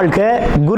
வாழ்க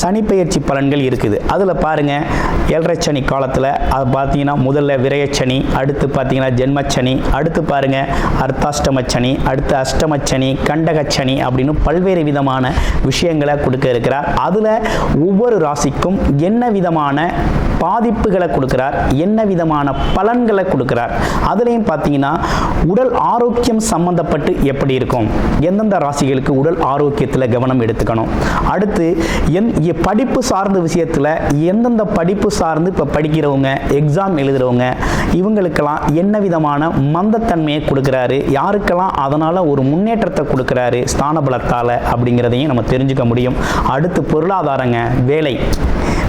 சனிப்பெயர்ச்சி பலன்கள் இருக்குது. அதில் பாருங்கள் ஏழரை சனி காலத்தில் அது பார்த்தீங்கன்னா முதல்ல விரயச்சனி அடுத்து பார்த்தீங்கன்னா ஜென்மச்சனி அடுத்து பாருங்கள் அர்த்தாஷ்டமச்சனி அடுத்து அஷ்டமச்சனி கண்டகச்சனி அப்படின்னு பல்வேறு விதமான விஷயங்களை கொடுக்க இருக்கிறார். அதில் ஒவ்வொரு ராசிக்கும் என்ன விதமான பாதிப்புகளை கொடுக்கிறார் என்ன விதமான பலன்களை கொடுக்கிறார் அதுலேயும் பார்த்தீங்கன்னா உடல் ஆரோக்கியம் சம்பந்தப்பட்டு எப்படி இருக்கும் எந்தெந்த ராசிகளுக்கு உடல் ஆரோக்கியத்தில் கவனம் எடுத்துக்கணும் அடுத்து எந் படிப்பு சார்ந்த விஷயத்தில் எந்தெந்த படிப்பு சார்ந்து இப்போ படிக்கிறவங்க எக்ஸாம் எழுதுகிறவங்க இவங்களுக்கெல்லாம் என்ன விதமான மந்தத்தன்மையை கொடுக்குறாரு? யாருக்கெல்லாம் அதனால் ஒரு முன்னேற்றத்தை கொடுக்குறாரு ஸ்தான பலத்தால் அப்படிங்கிறதையும் நம்ம தெரிஞ்சுக்க முடியும். அடுத்து பொருளாதாரங்க வேலை.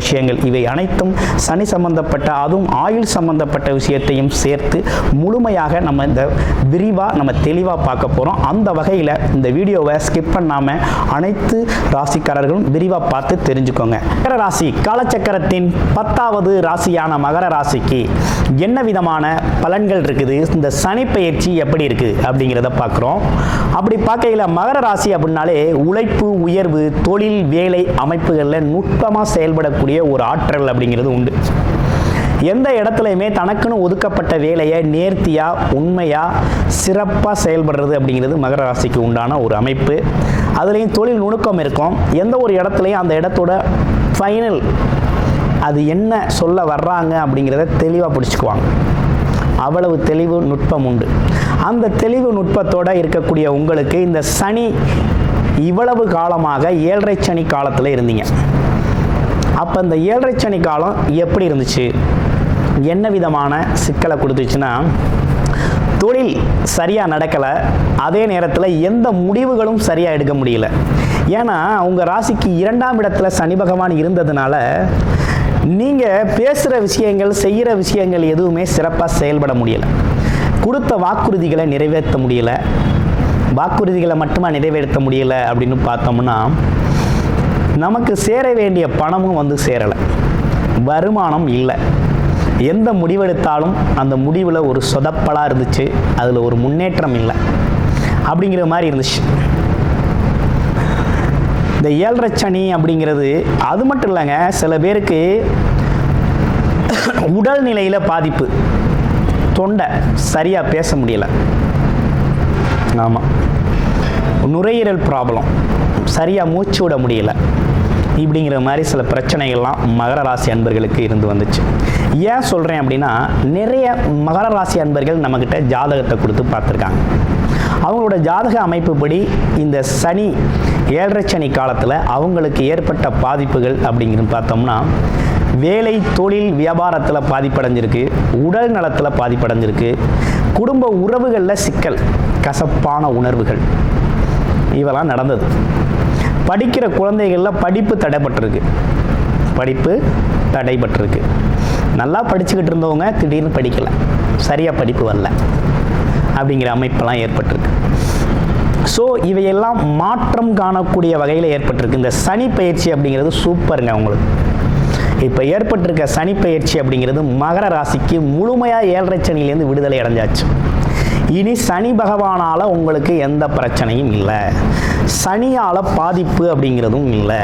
விஷயங்கள். இவை அனைத்தும் சனி சம்பந்தப்பட்ட அதுவும் ஆயுள் சம்பந்தப்பட்ட விஷயத்தையும் சேர்த்து முழுமையாக நம்ம இந்த விரிவாக நம்ம தெளிவாக பார்க்க போகிறோம் அந்த வகையில் இந்த வீடியோவை ஸ்கிப் பண்ணாமல் அனைத்து ராசிக்காரர்களும் விரிவாக பார்த்து தெரிஞ்சுக்கோங்க. மகர ராசி காலச்சக்கரத்தின் பத்தாவது ராசியான மகர ராசிக்கு என்ன விதமான பலன்கள் இருக்குது? இந்த சனிப்பெயர்ச்சி எப்படி இருக்குது அப்படிங்கிறத பார்க்குறோம். அப்படி பார்க்கையில் மகர ராசி அப்படின்னாலே உழைப்பு உயர்வு தொழில் வேலை அமைப்புகளில் நுட்பமாக செயல்படக்கூடிய ஒரு ஆற்றல் அப்படிங்கிறது உண்டு. எந்த இடத்துலையுமே தனக்குன்னு ஒதுக்கப்பட்ட வேலையை நேர்த்தியாக உண்மையாக சிறப்பாக செயல்படுறது அப்படிங்கிறது மகர ராசிக்கு உண்டான ஒரு அமைப்பு. அதுலேயும் தொழில் நுணுக்கம் இருக்கும். எந்த ஒரு இடத்துலையும் அந்த இடத்தோட ஃபைனல் அது என்ன சொல்ல வர்றாங்க அப்படிங்கிறத தெளிவாக பிடிச்சிக்குவாங்க. அவ்வளவு தெளிவு நுட்பம் உண்டு. அந்த தெளிவு நுட்பத்தோடு இருக்கக்கூடிய உங்களுக்கு இந்த சனி இவ்வளவு காலமாக ஏழரை சனி காலத்தில் இருந்தீங்க. அப்போ இந்த ஏழரை சனி காலம் எப்படி இருந்துச்சு? என்ன விதமான சிக்கலை கொடுத்துச்சுன்னா தொழில் சரியாக நடக்கலை. அதே நேரத்தில் எந்த முடிவுகளும் சரியாக எடுக்க முடியல. ஏன்னா அவங்க ராசிக்கு இரண்டாம் இடத்துல சனி பகவான் இருந்ததுனால நீங்கள் பேசுகிற விஷயங்கள் செய்கிற விஷயங்கள் எதுவுமே சிறப்பாக செயல்பட முடியலை. கொடுத்த வாக்குறுதிகளை நிறைவேற்ற முடியலை. வாக்குறுதிகளை மட்டுமா நிறைவேற்ற முடியலை அப்படின்னு பார்த்தோம்னா நமக்கு சேர வேண்டிய பணமும் வந்து சேரலை. வருமானம் இல்லை. எந்த முடிவெடுத்தாலும் அந்த முடிவில் ஒரு சொதப்பலாக இருந்துச்சு. அதில் ஒரு முன்னேற்றம் இல்லை. அப்படிங்கிற மாதிரி இருந்துச்சு. இந்த ஏழரை சனி அப்படிங்கிறது அது மட்டும் இல்லைங்க சில பேருக்கு உடல்நிலையில் பாதிப்பு. தொண்டை சரியாக பேச முடியல. ஆமாம் நுரையீரல் ப்ராப்ளம் சரியாக மூச்சு விட முடியல. இப்படிங்கிற மாதிரி சில பிரச்சனைகள்லாம் மகர ராசி அன்பர்களுக்கு இருந்து வந்துச்சு. ஏன் சொல்கிறேன் அப்படின்னா நிறைய மகர ராசி அன்பர்கள் நம்மக்கிட்ட ஜாதகத்தை கொடுத்து பார்த்துருக்காங்க. அவங்களோட ஜாதக அமைப்புப்படி இந்த சனி ஏழரை சனி காலத்தில் அவங்களுக்கு ஏற்பட்ட பாதிப்புகள் அப்படிங்கிறது பார்த்தோம்னா வேலை தொழில் வியாபாரத்தில் பாதிப்படைஞ்சிருக்கு உடல் நலத்தில் பாதிப்படைஞ்சிருக்கு குடும்ப உறவுகளில் சிக்கல் கசப்பான உணர்வுகள் இதெல்லாம் நடந்தது. படிக்கிற குழந்தைகளில் படிப்பு தடைப்பட்டிருக்கு படிப்பு தடைபட்டிருக்கு. நல்லா படிச்சுக்கிட்டு இருந்தவங்க திடீர்னு படிக்கலை. சரியாக படிப்பு வரல. அப்படிங்கிற அமைப்பெல்லாம் ஏற்பட்டிருக்கு. ஸோ இவையெல்லாம் மாற்றம் காணக்கூடிய வகையில் ஏற்பட்டிருக்கு. இந்த சனி பயிற்சி அப்படிங்கிறது சூப்பருங்க உங்களுக்கு. இப்போ ஏற்பட்டிருக்க சனி பயிற்சி அப்படிங்கிறது மகர ராசிக்கு முழுமையாக ஏழரை சனியிலேருந்து விடுதலை அடைஞ்சாச்சு. இனி சனி பகவானால் உங்களுக்கு எந்த பிரச்சனையும் இல்லை. சனியால் பாதிப்பு அப்படிங்கிறதும் இல்லை.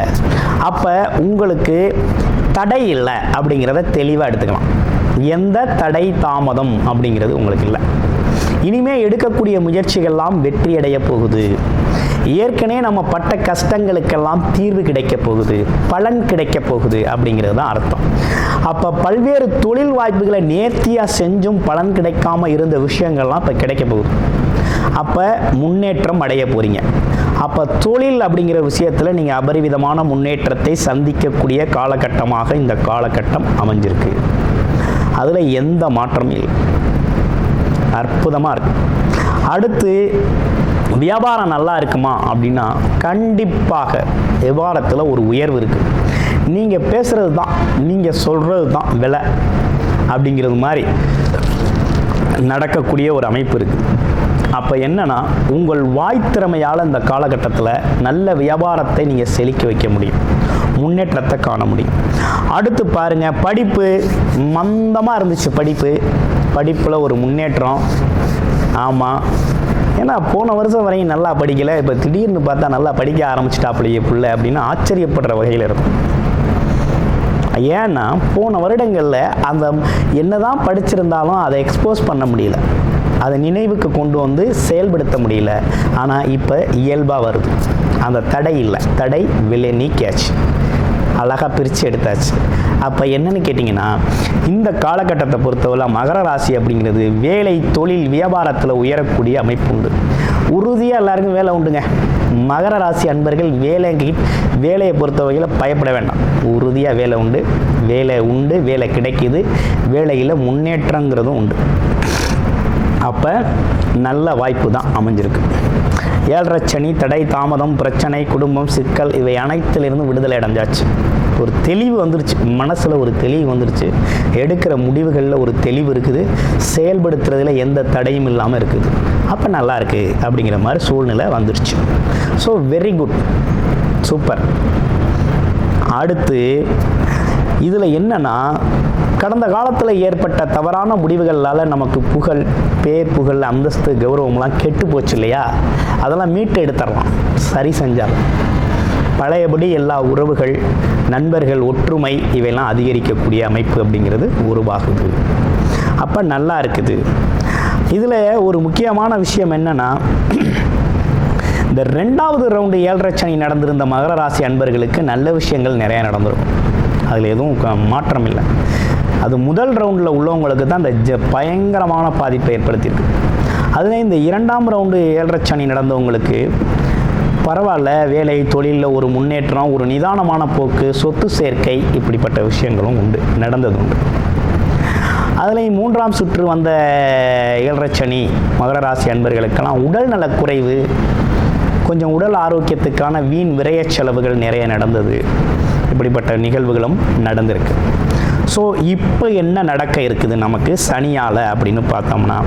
அப்போ உங்களுக்கு தடை இல்லை அப்படிங்கிறத தெளிவாக எடுத்துக்கலாம். எந்த தடை தாமதம் அப்படிங்கிறது உங்களுக்கு இல்லை. இனிமே எடுக்கக்கூடிய முயற்சிகள்லாம் வெற்றியடைய போகுது. ஏற்கனவே நம்ம பட்ட கஷ்டங்களுக்கெல்லாம் தீர்வு கிடைக்க போகுது. பலன் கிடைக்க போகுது அப்படிங்கிறது தான் அர்த்தம். அப்போ பல்வேறு தொழில் வாய்ப்புகளை நேர்த்தியாக செஞ்சும் பலன் கிடைக்காம இருந்த விஷயங்கள்லாம் இப்போ கிடைக்க போகுது. அப்போ முன்னேற்றம் அடைய போகிறீங்க அப்போ தொழில் அப்படிங்கிற விஷயத்தில் நீங்கள் அபரிவிதமான முன்னேற்றத்தை சந்திக்கக்கூடிய காலகட்டமாக இந்த காலகட்டம் அமைஞ்சிருக்கு. அதில் எந்த மாற்றமும் இல்லை. அற்புதமாக இருக்கு. அடுத்து வியாபாரம் நல்லா இருக்குமா அப்படின்னா கண்டிப்பாக வியாபாரத்தில் ஒரு உயர்வு இருக்குது நீங்கள் பேசுகிறது தான் நீங்கள் சொல்கிறது தான் விலை அப்படிங்கிறது மாதிரி நடக்கக்கூடிய ஒரு அமைப்பு இருக்குது அப்போ என்னன்னா உங்கள் வாய் திறமையால் இந்த காலகட்டத்தில் நல்ல வியாபாரத்தை நீங்கள் செழிக்க வைக்க முடியும். முன்னேற்றத்தை காண முடியும். அடுத்து பாருங்கள் படிப்பு மந்தமாக இருந்துச்சு படிப்பு. படிப்பில் ஒரு முன்னேற்றம். ஆமாம் ஏன்னா போன வருஷம் வரையும் நல்லா படிக்கலை. இப்போ திடீர்னு பார்த்தா நல்லா படிக்க ஆரம்பிச்சிட்டாப்புலையே பிள்ளை அப்படின்னு ஆச்சரியப்படுற வகையில் இருக்கும். ஏன்னா போன வருடங்களில் அந்த என்னதான் படிச்சிருந்தாலும் அதை எக்ஸ்போஸ் பண்ண முடியல. அதை நினைவுக்கு கொண்டு வந்து செயல்படுத்த முடியல. ஆனால் இப்போ இயல்பாக வருது. அந்த தடை இல்லை. தடை விலை நீக்கியாச்சு. அழகாக பிரித்து எடுத்தாச்சு. அப்போ என்னன்னு கேட்டிங்கன்னா இந்த காலகட்டத்தை பொறுத்தவரை மகர ராசி அப்படிங்கிறது வேலை தொழில் வியாபாரத்தில் உயரக்கூடிய அமைப்பு உண்டு. உறுதியாக எல்லாருக்கும் வேலை உண்டுங்க. மகர ராசி அன்பர்கள் வேலைக்கு வேலையை பொறுத்த வகையில் பயப்பட வேண்டாம். உறுதியாக வேலை உண்டு. வேலை உண்டு வேலை கிடைக்குது. வேலையில் முன்னேற்றங்கிறதும் உண்டு. அப்போ நல்ல வாய்ப்பு தான் அமைஞ்சிருக்கு. ஏழரை சனி தடை தாமதம் பிரச்சனை குடும்பம் சிக்கல் இவை அனைத்திலிருந்து விடுதலை அடைஞ்சாச்சு. ஒரு தெளிவு வந்துருச்சு. மனசில் ஒரு தெளிவு வந்துருச்சு. எடுக்கிற முடிவுகளில் ஒரு தெளிவு இருக்குது. செயல்படுத்துறதுல எந்த தடையும் இல்லாமல் இருக்குது. அப்போ நல்லாயிருக்கு அப்படிங்கிற மாதிரி சூழ்நிலை வந்துருச்சு. ஸோ வெரி குட் சூப்பர் அடுத்து இதில் என்னென்னா கடந்த காலத்தில் ஏற்பட்ட தவறான முடிவுகளால் நமக்கு புகழ் பேர் புகழ் அந்தஸ்து கௌரவம்லாம் கெட்டு போச்சு இல்லையா? அதெல்லாம் மீட்டு எடுத்துடலாம். சரி செஞ்சால். பழையபடி எல்லா உறவுகள் நண்பர்கள் ஒற்றுமை இவையெல்லாம் அதிகரிக்கக்கூடிய அமைப்பு அப்படிங்கிறது உருவாகுது. அப்போ நல்லா இருக்குது. இதில் ஒரு முக்கியமான விஷயம் என்னென்னா இந்த ரெண்டாவது ரவுண்டு ஏழரை சனி நடந்திருந்த மகர ராசி அன்பர்களுக்கு நல்ல விஷயங்கள் நிறையா நடந்துடும் அதில் எதுவும் மாற்றம் இல்லை. அது முதல் ரவுண்டில் உள்ளவங்களுக்கு தான் இந்த ஜ பயங்கரமான பாதிப்பை ஏற்படுத்தியிருக்கு. அதில் இந்த இரண்டாம் ரவுண்டு ஏழரை சனி நடந்தவங்களுக்கு பரவாயில்ல வேலை தொழிலில் ஒரு முன்னேற்றம் ஒரு நிதானமான போக்கு சொத்து சேர்க்கை இப்படிப்பட்ட விஷயங்களும் உண்டு நடந்தது உண்டு. அதுலேயும் மூன்றாம் சுற்று வந்த ஏழரை சனி மகர ராசி அன்பர்களுக்கெல்லாம் உடல் நலக்குறைவு கொஞ்சம் உடல் ஆரோக்கியத்துக்கான வீண் விரைய செலவுகள் நிறைய நடந்தது. இப்படிப்பட்ட நிகழ்வுகளும் நடந்திருக்கு. ஸோ இப்போ என்ன நடக்க இருக்குது நமக்கு? சனியால் அப்படின்னு பார்த்தோம்னா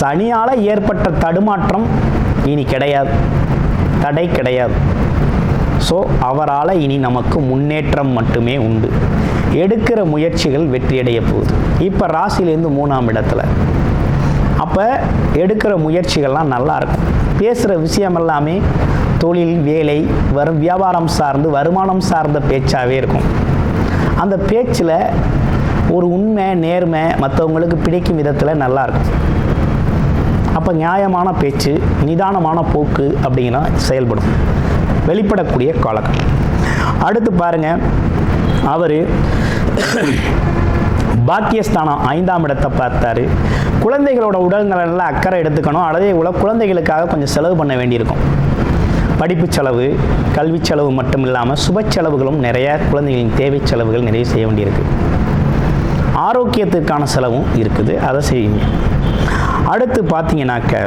சனியால் ஏற்பட்ட தடுமாற்றம் இனி கிடையாது. தடை கிடையாது. ஸோ அவரால் இனி நமக்கு முன்னேற்றம் மட்டுமே உண்டு. எடுக்கிற முயற்சிகள் வெற்றியடைய போகுது. இப்போ ராசிலேருந்து மூணாம் இடத்துல. அப்போ எடுக்கிற முயற்சிகள்லாம் நல்லா இருக்கும். பேசுகிற விஷயம் எல்லாமே தொழில் வேலை வரும் வியாபாரம் சார்ந்து வருமானம் சார்ந்த பேச்சாகவே இருக்கும். அந்த பேச்சில் ஒரு உண்மை நேர்மை மற்றவங்களுக்கு பிடிக்கும் விதத்தில் நல்லா இருக்கும் அப்போ நியாயமான பேச்சு நிதானமான போக்கு அப்படிங்கிற செயல்படும். வெளிப்படக்கூடிய காலகட்டம் அடுத்து பாருங்க அவர் பாக்கியஸ்தானம் ஐந்தாம் இடத்தை பார்த்தாரு. குழந்தைகளோட உடல்நலனில் அக்கறை எடுத்துக்கணும். அதே போல குழந்தைகளுக்காக கொஞ்சம் செலவு பண்ண வேண்டியிருக்கும். படிப்பு செலவு கல்வி செலவு மட்டும் இல்லாமல் சுப செலவுகளும் நிறைய குழந்தைகளின் தேவை செலவுகள் நிறைய செய்ய வேண்டியிருக்கு. ஆரோக்கியத்துக்கான செலவும் இருக்குது அதை செய்யுங்க அடுத்து பார்த்தீங்கன்னாக்க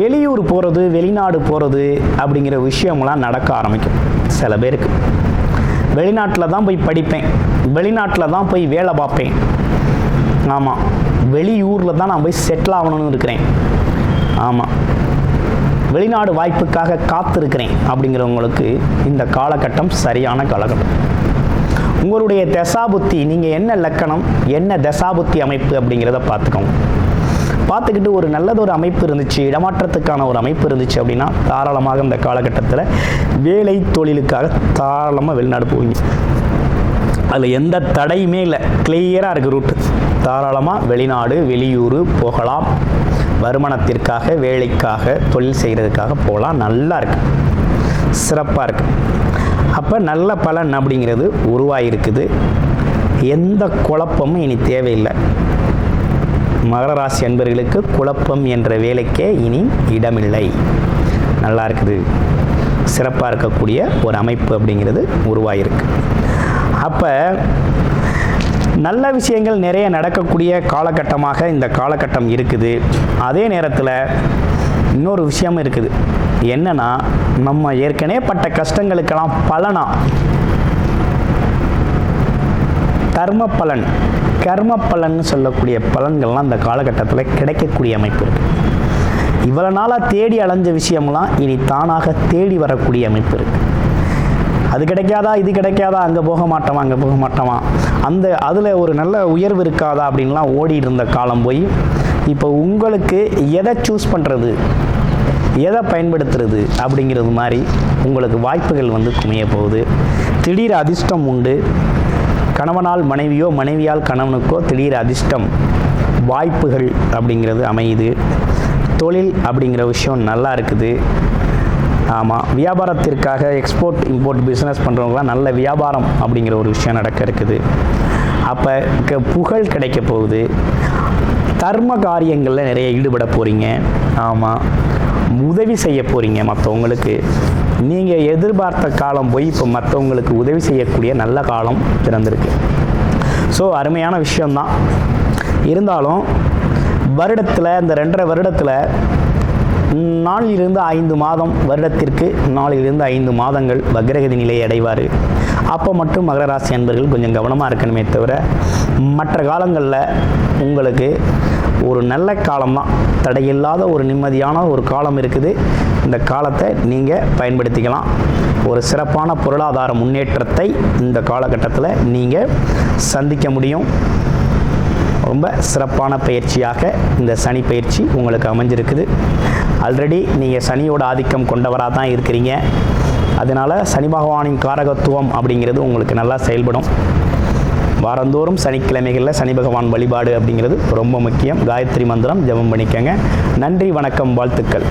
வெளியூர் போகிறது வெளிநாடு போகிறது அப்படிங்கிற விஷயம்லாம் நடக்க ஆரம்பிக்கும் சில பேருக்கு. வெளிநாட்டில் தான் போய் படிப்பேன் வெளிநாட்டில் தான் போய் வேலை பார்ப்பேன். ஆமாம் வெளியூரில் தான் நான் போய் செட்டில் ஆகணும்னு இருக்கிறேன். ஆமாம் வெளிநாடு வாய்ப்புக்காக காத்திருக்கிறேன் அப்படிங்கிறவங்களுக்கு இந்த காலகட்டம் சரியான காலகட்டம். உங்களுடைய தசாபுத்தி நீங்கள் என்ன லக்கணம் என்ன தசாபுத்தி அமைப்பு அப்படிங்கிறத பார்த்துக்கோங்க. பார்த்துக்கிட்டு ஒரு நல்லதொரு அமைப்பு இருந்துச்சு இடமாற்றத்துக்கான ஒரு அமைப்பு இருந்துச்சு அப்படின்னா தாராளமாக இந்த காலகட்டத்தில் வேலை தொழிலுக்காக தாராளமாக வெளிநாடு போவீங்க. அதில் எந்த தடையுமே இல்லை கிளியராக இருக்குது ரூட்டு தாராளமாக வெளிநாடு வெளியூர் போகலாம். வருமானத்திற்காக வேலைக்காக தொழில் செய்கிறதுக்காக போகலாம். நல்லா இருக்கு. சிறப்பாக இருக்கு. அப்போ நல்ல பலன் அப்படிங்கிறது உருவாகிருக்குது எந்த குழப்பமும் இனி தேவையில்லை. மகர ராசி அன்பர்களுக்கு குழப்பம் என்ற வேலைக்கே இனி இடமில்லை. நல்லா இருக்குது. சிறப்பாக இருக்கக்கூடிய ஒரு அமைப்பு அப்படிங்கிறது உருவாகிருக்கு அப்போ நல்ல விஷயங்கள் நிறைய நடக்கக்கூடிய காலகட்டமாக இந்த காலகட்டம் இருக்குது. அதே நேரத்தில் இன்னொரு விஷயம் இருக்குது. என்னன்னா நம்ம ஏற்கனவே பட்ட கஷ்டங்களுக்கெல்லாம் பலனா? கர்ம பலன் கர்ம பலன் சொல்லக்கூடிய பலன்கள்லாம் இந்த காலகட்டத்தில் கிடைக்கக்கூடிய அமைப்பு இருக்கு. இவ்வளோ நாளாக தேடி அலைஞ்ச விஷயம்லாம் இனி தானாக தேடி வரக்கூடிய அமைப்பு இருக்கு. அது கிடைக்காதா இது கிடைக்காதா அங்கே போக மாட்டோமா அங்கே போக மாட்டோமா? அந்த அதில் ஒரு நல்ல உயர்வு இருக்காதா அப்படின்லாம் ஓடி இருந்த காலம் போய் இப்போ உங்களுக்கு எதை சூஸ் பண்ணுறது எதை பயன்படுத்துறது அப்படிங்கிறது மாதிரி உங்களுக்கு வாய்ப்புகள் வந்து குமைய போகுது. திடீர் அதிர்ஷ்டம் உண்டு. கணவனால் மனைவியோ மனைவியால் கணவனுக்கோ திடீர் அதிர்ஷ்டம் வாய்ப்புகள் அப்படிங்கிறது அமையுது. தொழில் அப்படிங்கிற விஷயம் நல்லா இருக்குது. ஆமாம் வியாபாரத்திற்காக எக்ஸ்போர்ட் இம்போர்ட் பிஸ்னஸ் பண்ணுறவங்களாம் நல்ல வியாபாரம் அப்படிங்கிற ஒரு விஷயம் நடக்க இருக்குது. அப்போ க- புகழ் கிடைக்க போகுது. தர்ம காரியங்களில் நிறைய ஈடுபட போகிறீங்க ஆமாம் உதவி செய்ய போகிறீங்க மற்றவங்களுக்கு நீங்கள் எதிர்பார்த்த காலம் போய் இப்போ மற்றவங்களுக்கு உதவி செய்யக்கூடிய நல்ல காலம் பிறந்திருக்கு. ஸோ அருமையான விஷயம்தான். இருந்தாலும் வருடத்தில் இந்த ரெண்டரை வருடத்தில் நாளிலிருந்து ஐந்து மாதம் வருடத்திற்கு நாளிலிருந்து ஐந்து மாதங்கள் வக்ரகதி நிலையை அடைவார். அப்போ மட்டும் மகர ராசி அன்பர்கள் கொஞ்சம் கவனமாக இருக்கணுமே தவிர மற்ற காலங்களில் உங்களுக்கு ஒரு நல்ல காலம்தான். தடையில்லாத ஒரு நிம்மதியான ஒரு காலம் இருக்குது. இந்த காலத்தை நீங்கள் பயன்படுத்திக்கலாம். ஒரு சிறப்பான பொருளாதார முன்னேற்றத்தை இந்த காலகட்டத்தில் நீங்கள் சந்திக்க முடியும். ரொம்ப சிறப்பான பயிற்சியாக இந்த சனி பயிற்சி உங்களுக்கு அமைஞ்சிருக்குது. ஆல்ரெடி நீங்கள் சனியோட ஆதிக்கம் கொண்டவராக தான் இருக்கிறீங்க. அதனால் சனி பகவானின் காரகத்துவம் அப்படிங்கிறது உங்களுக்கு நல்லா செயல்படும். வாரந்தோறும் சனிக்கிழமைகளில் சனி பகவான் வழிபாடு அப்படிங்கிறது ரொம்ப முக்கியம். காயத்ரி மந்திரம் ஜெபம் பண்ணிக்கங்க. நன்றி வணக்கம் வாழ்த்துக்கள்.